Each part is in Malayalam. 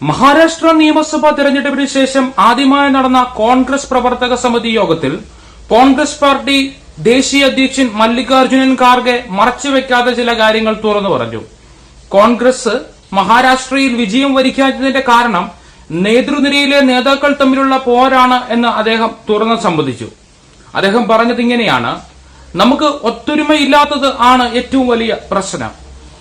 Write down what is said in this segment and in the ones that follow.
മഹാരാഷ്ട്ര നിയമസഭാ തെരഞ്ഞെടുപ്പിന് ശേഷം ആദ്യമായി നടന്ന കോൺഗ്രസ് പ്രവർത്തക സമിതി യോഗത്തിൽ കോൺഗ്രസ് പാർട്ടി ദേശീയ അധ്യക്ഷൻ മല്ലികാർജുനൻ ഖാർഗെ മറച്ചുവെക്കാതെ ചില കാര്യങ്ങൾ തുറന്നു പറഞ്ഞു. കോൺഗ്രസ് മഹാരാഷ്ട്രയിൽ വിജയം വരിക്കാത്തതിന്റെ കാരണം നേതൃനിരയിലെ നേതാക്കൾ തമ്മിലുള്ള പോരാണ് എന്ന് അദ്ദേഹം തുറന്നു സംബന്ധിച്ചു. അദ്ദേഹം പറഞ്ഞത് ഇങ്ങനെയാണ് നമുക്ക് ഒത്തൊരുമയില്ലാത്തത് ആണ് ഏറ്റവും വലിയ പ്രശ്നം.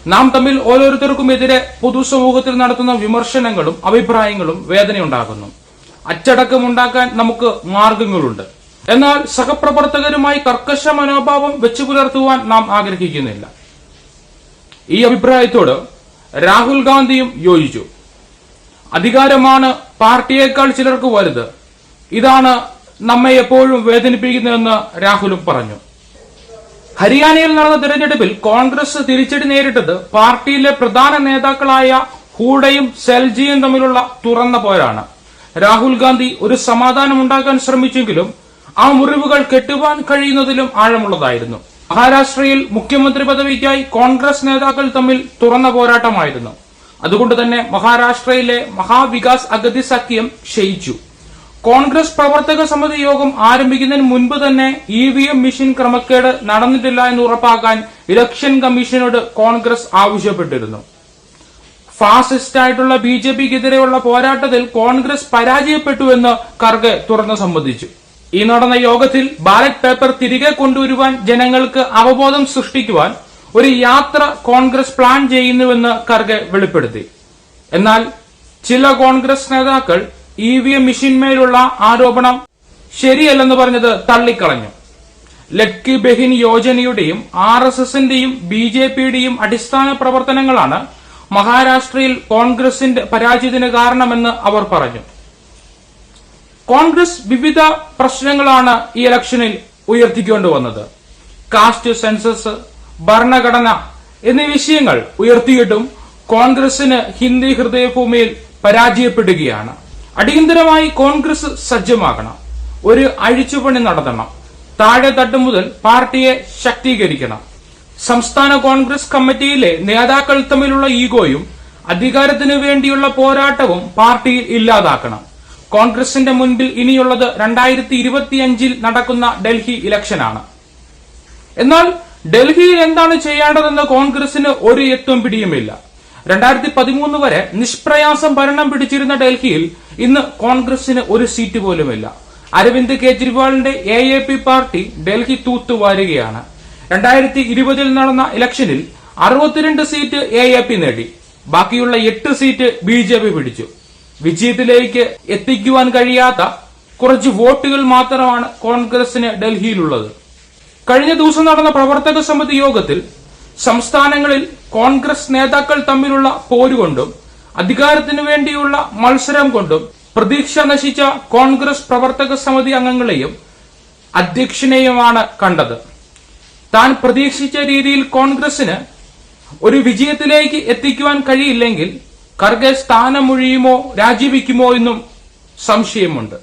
നാം തമ്മിൽ ഓരോരുത്തർക്കും എതിരെ പൊതുസമൂഹത്തിൽ നടത്തുന്ന വിമർശനങ്ങളും അഭിപ്രായങ്ങളും വേദനയുണ്ടാകുന്നു. അച്ചടക്കം ഉണ്ടാക്കാൻ നമുക്ക് മാർഗങ്ങളുണ്ട്. എന്നാൽ സഹപ്രവർത്തകരുമായി കർക്കശ മനോഭാവം വെച്ചു പുലർത്തുവാൻ നാം ആഗ്രഹിക്കുന്നില്ല. ഈ അഭിപ്രായത്തോട് രാഹുൽ ഗാന്ധിയും യോജിച്ചു. അധികാരമാണ് പാർട്ടിയേക്കാൾ ചിലർക്ക് വലുത്. ഇതാണ് നമ്മെ എപ്പോഴും വേദനിപ്പിക്കുന്നതെന്ന് രാഹുലും പറഞ്ഞു. ഹരിയാനയിൽ നടന്ന തെരഞ്ഞെടുപ്പിൽ കോൺഗ്രസ് തിരിച്ചടി നേരിട്ടത് പാർട്ടിയിലെ പ്രധാന നേതാക്കളായ ഹൂഡയും സെൽജിയും തമ്മിലുള്ള തുറന്ന പോരാണ്. രാഹുൽ ഗാന്ധി ഒരു സമാധാനം ഉണ്ടാക്കാൻ ശ്രമിച്ചെങ്കിലും ആ മുറിവുകൾ കെട്ടുവാൻ കഴിയുന്നതിലും ആഴമുള്ളതായിരുന്നു. മഹാരാഷ്ട്രയിൽ മുഖ്യമന്ത്രി പദവിക്കായി കോൺഗ്രസ് നേതാക്കൾ തമ്മിൽ തുറന്ന പോരാട്ടമായിരുന്നു. അതുകൊണ്ട് തന്നെ മഹാരാഷ്ട്രയിലെ മഹാവികാസ് അഗതി സഖ്യം ക്ഷയിച്ചു. കോൺഗ്രസ് പ്രവർത്തക സമിതി യോഗം ആരംഭിക്കുന്നതിന് മുൻപ് തന്നെ ഇ വി എം മെഷീൻ ക്രമക്കേട് നടന്നിട്ടില്ല എന്ന് ഉറപ്പാക്കാൻ ഇലക്ഷൻ കമ്മീഷനോട് കോൺഗ്രസ് ആവശ്യപ്പെട്ടിരുന്നു. ഫാസിസ്റ്റ് ആയിട്ടുള്ള ബി ജെ പിക്കെതിരെയുള്ള പോരാട്ടത്തിൽ കോൺഗ്രസ് പരാജയപ്പെട്ടുവെന്ന് ഖർഗെ തുറന്നു സംബന്ധിച്ചു ഈ നടന്ന യോഗത്തിൽ ബാലറ്റ് പേപ്പർ തിരികെ കൊണ്ടുവരുവാൻ ജനങ്ങൾക്ക് അവബോധം സൃഷ്ടിക്കുവാൻ ഒരു യാത്ര കോൺഗ്രസ് പ്ലാൻ ചെയ്യുന്നുവെന്ന് ഖർഗെ വെളിപ്പെടുത്തി. എന്നാൽ ചില കോൺഗ്രസ് നേതാക്കൾ ഇ വി എം മെഷീൻമേലുള്ള ആരോപണം ശരിയല്ലെന്ന് പറഞ്ഞത് തള്ളിക്കളഞ്ഞു. ലക്കി ബെഹിൻ യോജനയുടെയും ആർ എസ് എസിന്റെയും ബി ജെ പിയുടെയും അടിസ്ഥാന പ്രവർത്തനങ്ങളാണ് മഹാരാഷ്ട്രയിൽ കോൺഗ്രസിന്റെ പരാജയത്തിന് കാരണമെന്ന് അവർ പറഞ്ഞു. കോൺഗ്രസ് വിവിധ പ്രശ്നങ്ങളാണ് ഈ ഇലക്ഷനിൽ ഉയർത്തിക്കൊണ്ടുവന്നത് കാസ്റ്റ് സെൻസസ് ഭരണഘടന എന്നീ വിഷയങ്ങൾ ഉയർത്തിയിട്ടും കോൺഗ്രസിന് ഹിന്ദി ഹൃദയഭൂമിയിൽ പരാജയപ്പെടുകയാണ്. അടിയന്തരമായി കോൺഗ്രസ് സജ്ജമാകണം. ഒരു അഴിച്ചുപണി നടത്തണം. താഴെ തട്ട് മുതൽ പാർട്ടിയെ ശക്തീകരിക്കണം. സംസ്ഥാന കോൺഗ്രസ് കമ്മിറ്റിയിലെ നേതാക്കൾ തമ്മിലുള്ള ഈഗോയും അധികാരത്തിനു വേണ്ടിയുള്ള പോരാട്ടവും പാർട്ടിയിൽ ഇല്ലാതാക്കണം. കോൺഗ്രസിന്റെ മുൻപിൽ ഇനിയുള്ളത് രണ്ടായിരത്തി ഇരുപത്തിയഞ്ചിൽ നടക്കുന്ന ഡൽഹി ഇലക്ഷനാണ്. എന്നാൽ ഡൽഹിയിൽ എന്താണ് ചെയ്യേണ്ടതെന്ന് കോൺഗ്രസിന് ഒരു എത്തും പിടിയുമില്ല. രണ്ടായിരത്തി പതിമൂന്ന് വരെ നിഷ്പ്രയാസം ഭരണം പിടിച്ചിരുന്ന ഡൽഹിയിൽ ഇന്ന് കോൺഗ്രസിന് ഒരു സീറ്റ് പോലുമില്ല. അരവിന്ദ് കെജ്രിവാളിന്റെ A A P party Delhi തൂത്തുവാരുകയാണ്. രണ്ടായിരത്തി ഇരുപതിൽ നടന്ന ഇലക്ഷനിൽ അറുപത്തിരണ്ട് സീറ്റ് എ എ പി നേടി. ബാക്കിയുള്ള എട്ട് സീറ്റ് ബി ജെ പി പിടിച്ചു. വിജയത്തിലേക്ക് എത്തിക്കുവാൻ കഴിയാത്ത കുറച്ച് വോട്ടുകൾ മാത്രമാണ് കോൺഗ്രസിന് ഡൽഹിയിലുള്ളത്. കഴിഞ്ഞ ദിവസം നടന്ന പ്രവർത്തക സമിതി യോഗത്തിൽ സംസ്ഥാനങ്ങളിൽ കോൺഗ്രസ് നേതാക്കൾ തമ്മിലുള്ള പോരുകൊണ്ടും അധികാരത്തിനു വേണ്ടിയുള്ള മത്സരം കൊണ്ടും പ്രതീക്ഷ നശിച്ച കോൺഗ്രസ് പ്രവർത്തക സമിതി അംഗങ്ങളെയും അധ്യക്ഷനെയുമാണ് കണ്ടത്. താൻ പ്രതീക്ഷിച്ച രീതിയിൽ കോൺഗ്രസിന് ഒരു വിജയത്തിലേക്ക് എത്തിക്കുവാൻ കഴിയില്ലെങ്കിൽ ഖർഗെ സ്ഥാനമൊഴിയുമോ രാജിവെക്കുമോ എന്നും സംശയമുണ്ട്.